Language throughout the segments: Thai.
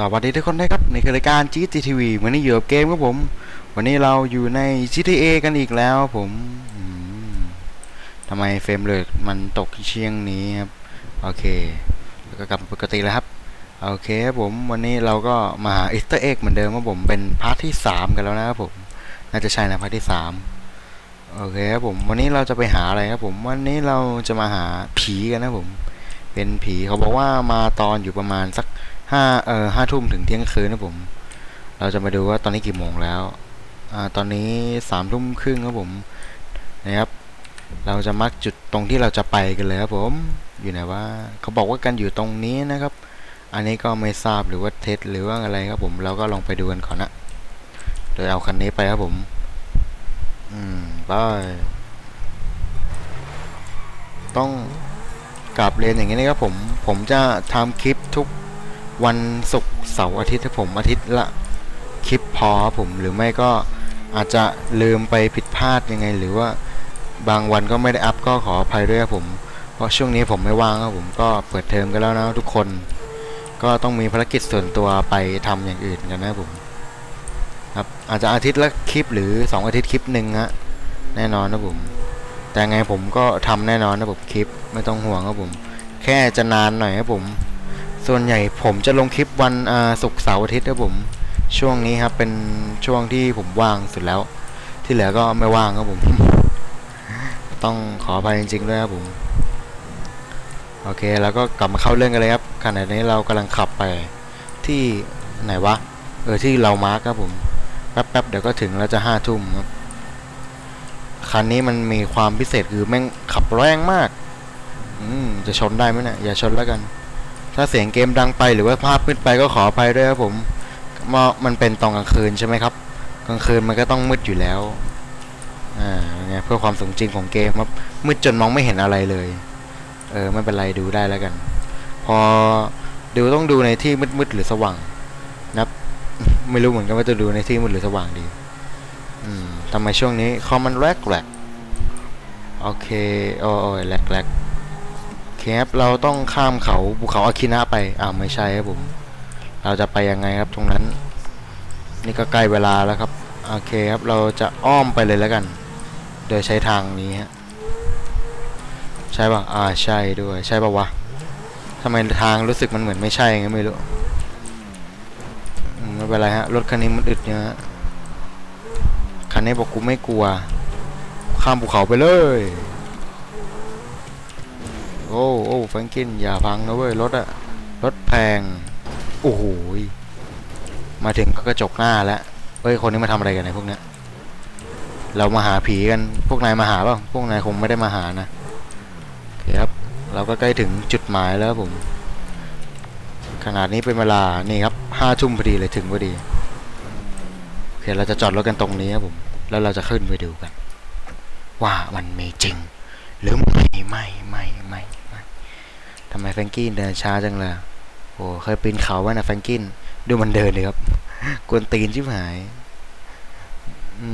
สวัสดีทุกคนนะครับในรายการ GTV วันนี้อยู่กับเกมครับผม วันนี้เราอยู่ใน GTA กันอีกแล้วผมอืมทำไมเฟรมเรทมันตกเชียงนี้ครับโอเค แล้วก็กลับปกติแล้วครับโอเคครับผมวันนี้เราก็มาหาอิสเตอร์เอ็กเหมือนเดิมครับผมเป็นพาร์ทที่ 3 กันแล้วนะครับผมน่าจะใช่นะพาร์ทที่ 3 โอเคครับผมวันนี้เราจะไปหาอะไรครับผมวันนี้เราจะมาหาผีกันนะผมเป็นผีเขาบอกว่ามาตอนอยู่ประมาณสัก ห้าเอ่อห้าทุ่มถึงเที่ยงคืนนะผม เราจะมาดูว่าตอนนี้กี่โมงแล้ว อ่า ตอนนี้สามทุ่มครึ่งครับผม นะครับ เราจะมักจุดตรงที่เราจะไปกันเลยครับผม อยู่ไหนว่าเขาบอกว่ากันอยู่ตรงนี้นะครับ อันนี้ก็ไม่ทราบหรือว่าเท็จหรือว่าอะไรครับผม เราก็ลองไปดูกันก่อนนะโดยเอาคันนี้ไปครับผม อืมไปต้องกลับเรียนอย่างนี้นะครับผม ผมจะทำคลิปทุก วันศุกร์เสาร์อาทิตย์ให้ผมอาทิตย์ละคลิปพอครับผมหรือไม่ก็อาจจะลืมไปผิดพลาดยังไง หรือว่าบางวันก็ไม่ได้อัพก็ขออภัยด้วยครับผม เพราะช่วงนี้ผมไม่ว่างครับผมก็เปิดเทอมกันแล้วนะทุกคน ก็ต้องมีภารกิจส่วนตัวไปทำอย่างอื่นกันนะครับผมครับอาจจะอาทิตย์ละคลิปหรือ 2 อาทิตย์คลิปหนึ่งฮะแน่นอนนะผมแต่ไงผมก็ทำแน่นอนนะผมคลิปไม่ต้องห่วงครับผม แค่จะนานหน่อยครับผม ส่วนใหญ่ผมจะลงคลิปวันศุกร์เสาร์อาทิตย์ครับผม ช่วงนี้ครับเป็นช่วงที่ผมว่างสุดแล้ว ที่เหลือก็ไม่ว่างครับผม ต้องขออภัยจริงๆด้วยครับผม โอเค แล้วก็กลับมาเข้าเรื่องกันเลยครับขณะนี้เรากำลังขับไปที่ไหนวะ เออที่เรามาร์กครับผมแป๊บๆเดี๋ยวก็ถึงแล้วจะห้าทุ่มครับคันนี้มันมีความพิเศษคือแม่งขับแรงมาก อืมจะชนได้ไหมเนะี่ยอย่าชนแล้วกัน ถ้าเสียงเกมดังไปหรือว่าภาพมืดไปก็ขออภัยด้วยครับผมมมันเป็นตอนกลางคืนใช่ไหมครับ กลางคืนมันก็ต้องมืดอยู่แล้ว อ่าไงเพื่อความสมจริงของเกมครับ มืดจนมองไม่เห็นอะไรเลย เออไม่เป็นไรดูได้แล้วกัน พอดูต้องดูในที่มืดๆหรือสว่างนับ ไม่รู้เหมือนกันว่าจะดูในที่มืดหรือสว่างดี อืมทำไมช่วงนี้คอมมันแรกแรกโอเค โอ้ยแรกแรก แคปเราต้องข้ามเขาภูเขาอาคินะไปอ้าวไม่ใช่ครับผม เราจะไปยังไงครับตรงนั้น นี่ก็ใกล้เวลาแล้วครับโอเคครับเราจะอ้อมไปเลยแล้วกัน โดยใช้ทางนี้ฮะใช่ป่ะอ่าใช่ด้วยใช่ป่ะวะทำไมทางรู้สึกมันเหมือนไม่ใช่ไงไม่รู้ไม่เป็นไรฮะรถคันนี้มันอึดเนี่ยฮะคันนี้บอกกูไม่กลัว ข้ามภูเขาไปเลย โอ้โอ้แฟรงกินอย่าพังนะเว้ยรถอะรถแพง โอ้โหมาถึงก็กระจกหน้าแล้วเฮ้ยคนนี้มาทำอะไรกันในพวกเนี้ยเรามาหาผีกันพวกนายมาหาเปล่าพวกนายคงไม่ได้มาหานะโอเคครับ เราก็ใกล้ถึงจุดหมายแล้วผม ขนาดนี้เป็นเวลานี่ครับห้าทุ่มพอดีเลยถึงพอดีโอเคเราจะจอดรถกันตรงนี้ครับผม แล้วเราจะขึ้นไปดูกัน ว่ามันมีจริง หรือไม่ไม่ไม่ไม่ไม่ำไมแฟรงกี้เดินช้าจังเลยโอ้เคยปีนเขาไว้นะแฟรงกินดูมันเดินเลยครับกวนตีนชิบหายอื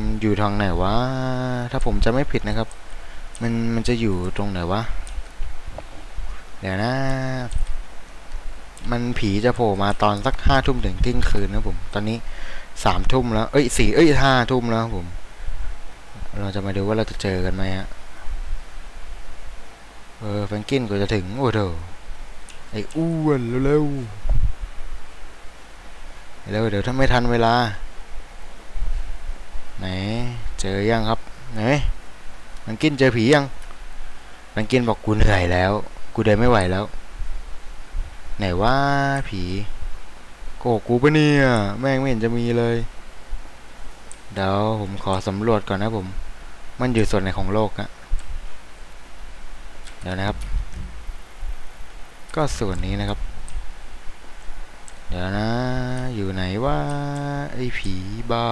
มอยู่ทางไหนวะถ้าผมจะไม่ผิดนะครับ มันมันจะอยู่ตรงไหนวะเดี๋ยวนะ มันผีจะโผล่มาตอนสักห้าทุ่มถึงเที่ยงคืนนะผม ตอนนี้สามทุ่มแล้ว เอ้ยสี่เอ้ยห้าทุ่มแล้วผม เราจะมาดูว่าเราจะเจอกันไหมฮะ เออแฟรงกินก็จะถึง โอ้โหไอ้อ้วนเร็วๆเร็วเดี๋ยวถ้าไม่ทันเวลา ไหน เจอยังครับ ไหนมันกินเจอผียังมันกินบอกกูเหนื่อยแล้ว กูเดินไม่ไหวแล้ว ไหนว่าผีโกกกูปะเนี่ย แม่งไม่เห็นจะมีเลย เดี๋ยวผมขอสำรวจก่อนนะผม มันอยู่ส่วนไหนของโลกอะ เดี๋ยวนะครับ ก็ส่วนนี้นะครับ เดี๋ยวนะ อยู่ไหนว่าไอ้ผีบ้า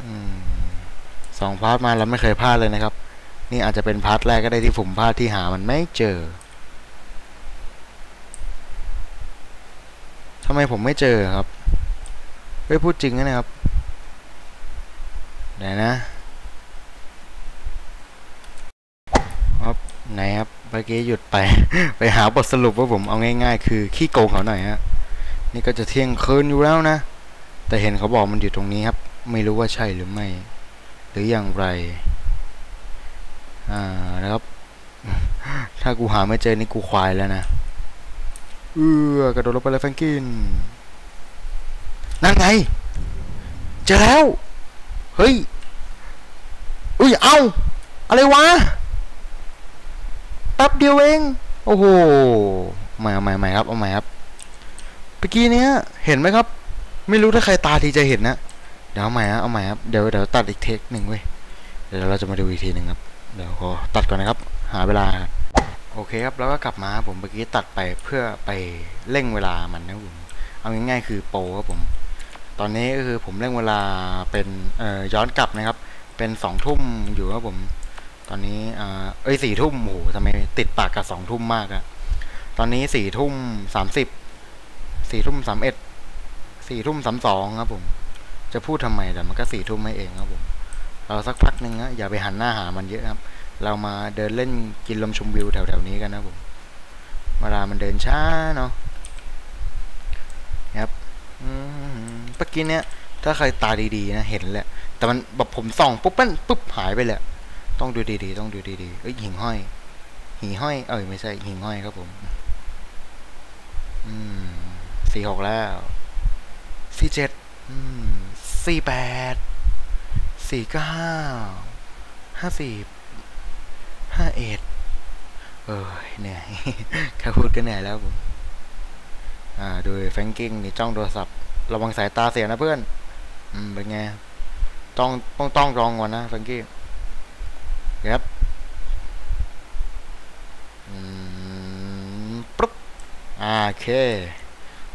อสองพาร์ทมาเราไม่เคยพลาดเลยนะครับ นี่อาจจะเป็นพาร์ทแรกก็ได้ที่ผมพลาดที่หามันไม่เจอทำไมผมไม่เจอครับเฮ้ยพูดจริงนะครับเดี๋ยวนะ ครับไหนครับเมื่อกี้หยุดไป ไปหาบทสรุปว่าผมเอาง่าย ๆ คือขี้โกงเขาหน่อยฮะนี่ก็จะเที่ยงคืนอยู่แล้วนะ แต่เห็นเขาบอกมันอยู่ตรงนี้ครับ ไม่รู้ว่าใช่หรือไม่ หรืออย่างไร อ่านะครับ ถ้ากูหาไม่เจอนี่กูควายแล้วนะเออกระโดดลงไปเลยแฟรงกินนั่นไง เจอแล้ว เฮ้ยอุ้ย เอ้า อะไรวะ ป๊บเดียวเอง โอ้โหใหม่เอาใหม่ใหม่ครับเอาใหม่ครับเมื่อกี้เนี้ยเห็นไหมครับ ไม่รู้ถ้าใครตาทีจะเห็นนะเดี๋ยวเอาใหม่ฮะเอาใหม่ครับเดี๋ยวเดี๋ยวตัดอีกเทคหนึ่งเว้ยเดี๋ยวเราจะมาดูอีกทีหนึ่งครับเดี๋ยวขอตัดก่อนนะครับ หาเวลาโอเคครับแล้วก็กลับมาครับผมเมื่อกี้ตัดไปเพื่อไปเร่งเวลามันนะผมเอาง่ายๆคือโปรครับผม ตอนนี้ก็คือผมเร่งเวลาเป็นเอ่อย้อนกลับนะครับ เป็นสองทุ่มอยู่ครับผม ตอนนี้อ่าเอ้ยสี่ทุ่มโอ้โหทำไมติดปากกับสองทุ่มมากอะตอนนี้สี่ทุ่มสามสิบสี่ทุ่มสามเอ็ดสี่ทุ่มสามสองครับผม จะพูดทำไมแต่มันก็สี่ทุ่มไม่เองครับผม เราสักพักหนึ่งนะอย่าไปหันหน้าหามันเยอะครับ เรามาเดินเล่นกินลมชมวิวแถวๆนี้กันนะผมเวลามันเดินช้าเนาะครับเมื่อกี้เนี้ยถ้าใครตาดีๆนะเห็นแหละ แต่มันแบบผมส่องปุ๊บมันปุ๊บหายไปเลย ต้องดูดีๆ ต้องดูดีๆ เอ้ยหิ่งห้อย หิ่งห้อย เอ้ยไม่ใช่หิ่งห้อยครับผม อืมสี่หกแล้วสี่เจ็ดอืมสี่แปดสี่เก้าห้าสิบห้าเอ็ดเออเหนื่อยแค่พูดก็เหนื่อยแล้วผม อ่า โดยแฟรงกิ้งนี่จ้องโทรศัพท์ ระวังสายตาเสียนะเพื่อน อืม เป็นไง ต้องต้องต้องรองก่อนนะแฟรง กี้ครับปุ๊บโอเค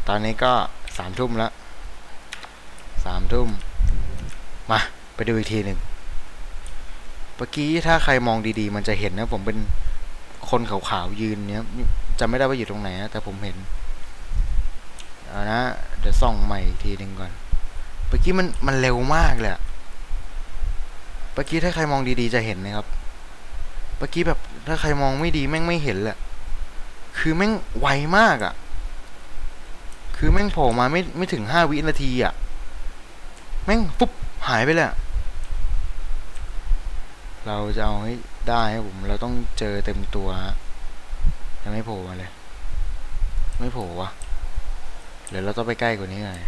ตอนนี้ก็สามทุ่มแล้วสามทุ่ม มา ไปดูอีกทีหนึ่งเมื่อกี้ถ้าใครมองดีๆ มันจะเห็นนะ ผมเป็นคนขาวๆยืนเนี้ยจำไม่ได้ว่าอยู่ตรงไหนนะแต่ผมเห็นเอานะ เดี๋ยวส่องใหม่ทีหนึ่งก่อน เมื่อกี้มันมันเร็วมากเลย เมื่อกี้ถ้าใครมองดีๆจะเห็นนะครับเมื่อกี้แบบถ้าใครมองไม่ดีแม่งไม่เห็นแหละ คือแม่งไวมากอะคือแม่งโผล่มาไม่ไม่ถึงห้าวินาทีอะแม่งปุ๊บหายไปเลยอะเราจะเอาให้ได้ครับผม เราต้องเจอเต็มตัวยังไม่โผล่มาเลย ไม่โผล่วะเดี๋ยวเราต้องไปใกล้กว่านี้หน่อย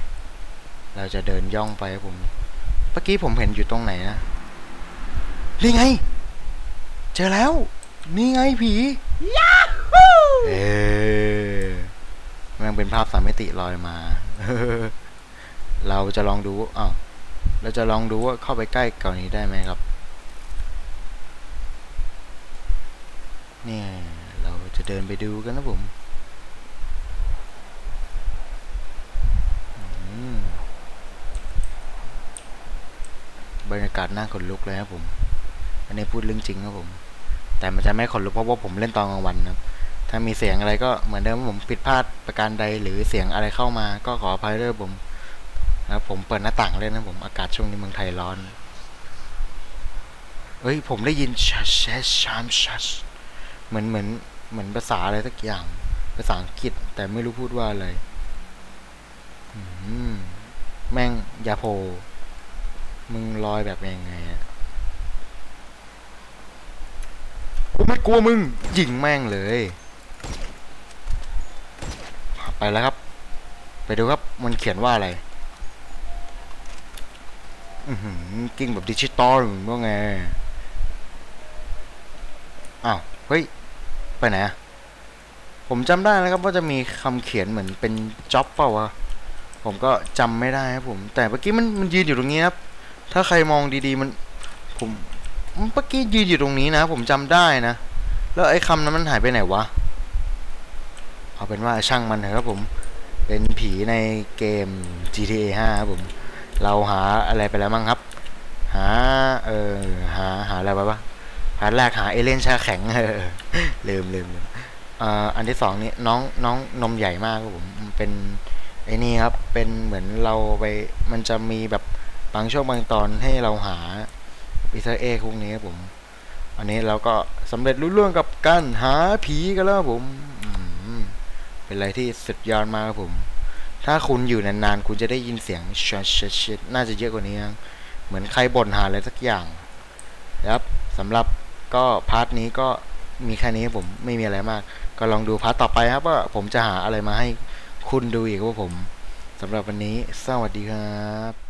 เราจะเดินย่องไปครับผม เมื่อกี้ผมเห็นอยู่ตรงไหนนะ นี่ไง เจอแล้ว นี่ไงผียาฮูเออมันเป็นภาพสามมิติลอยมา เราจะลองดูอ้าวเราจะลองดูว่าเข้าไปใกล้เก่านี้ได้ไหมครับ เนี่ย เราจะเดินไปดูกันนะผมอืมบรรยากาศน่าขนลุกเลยครับผม อันนี้พูดเรื่องจริงครับผม แต่มันจะไม่ขนลุกเพราะว่าผมเล่นตอนกลางวันครับถ้ามีเสียงอะไรก็เหมือนเดิมผมผิดพลาดประการใดหรือเสียงอะไรเข้ามา ก็ขออภัยด้วยผมนะครับผมเปิดหน้าต่างเล่นนะผมอากาศช่วงนี้เมืองไทยร้อนเฮ้ยผมได้ยินชัชชัชชามชัชเหมือนเหมือนเหมือนภาษาอะไรสักอย่าง ภาษาอังกฤษ แต่ไม่รู้พูดว่าอะไรอืมแม่งยาโพ มึงลอยแบบยังไงอะ กูไม่กลัวมึงยิงแม่งเลย ไปแล้วครับ ไปดูครับมันเขียนว่าอะไรอือหือกิ้งแบบดิจิตอลว่าไงอ้าวเฮ้ย ไปไหนอะผมจำได้นะครับว่าจะมีคำเขียนเหมือนเป็นจ็อบเปล่าวะผมก็จำไม่ได้ครับผม แต่เมื่อกี้มันมันยืนอยู่ตรงนี้ครับ ถ้าใครมองดีๆมันผม เมื่อกี้ยืนอยู่ตรงนี้นะ ผมจำได้นะ แล้วไอ้คำนั้นมันหายไปไหนวะ เอาเป็นว่าช่างมันเถอะครับผม เป็นผีในเกม GTA 5ครับผม เราหาอะไรไปแล้วมั้งครับ หา เออหาหาอะไรไปวะพาร์ทแรกหาเอเลนชาแข็งเออลืมลืมอันที่สองนี่น้องน้องนมใหญ่มากครับผมเป็นไอ้นี่ครับเป็นเหมือนเราไปมันจะมีแบบบางช่วงบางตอนให้เราหา อิสราเอลพวกนี้ครับผม อันนี้เราก็สำเร็จรุ่ล่วงกับการหาผีกันแล้วครับผมเป็นอะไรที่สุดยอดมากครับผม ถ้าคุณอยู่นานๆ คุณจะได้ยินเสียงชชชชน่าจะเยอะกว่านี้ เหมือนใครบ่นหาอะไรสักอย่างครับสำหรับก็พาร์ทนี้ก็มีแค่นี้ครับผมไม่มีอะไรมาก ก็ลองดูพาร์ทต่อไปครับว่าผมจะหาอะไรมาให้คุณดูอีกครับผมสำหรับวันนี้ สวัสดีครับ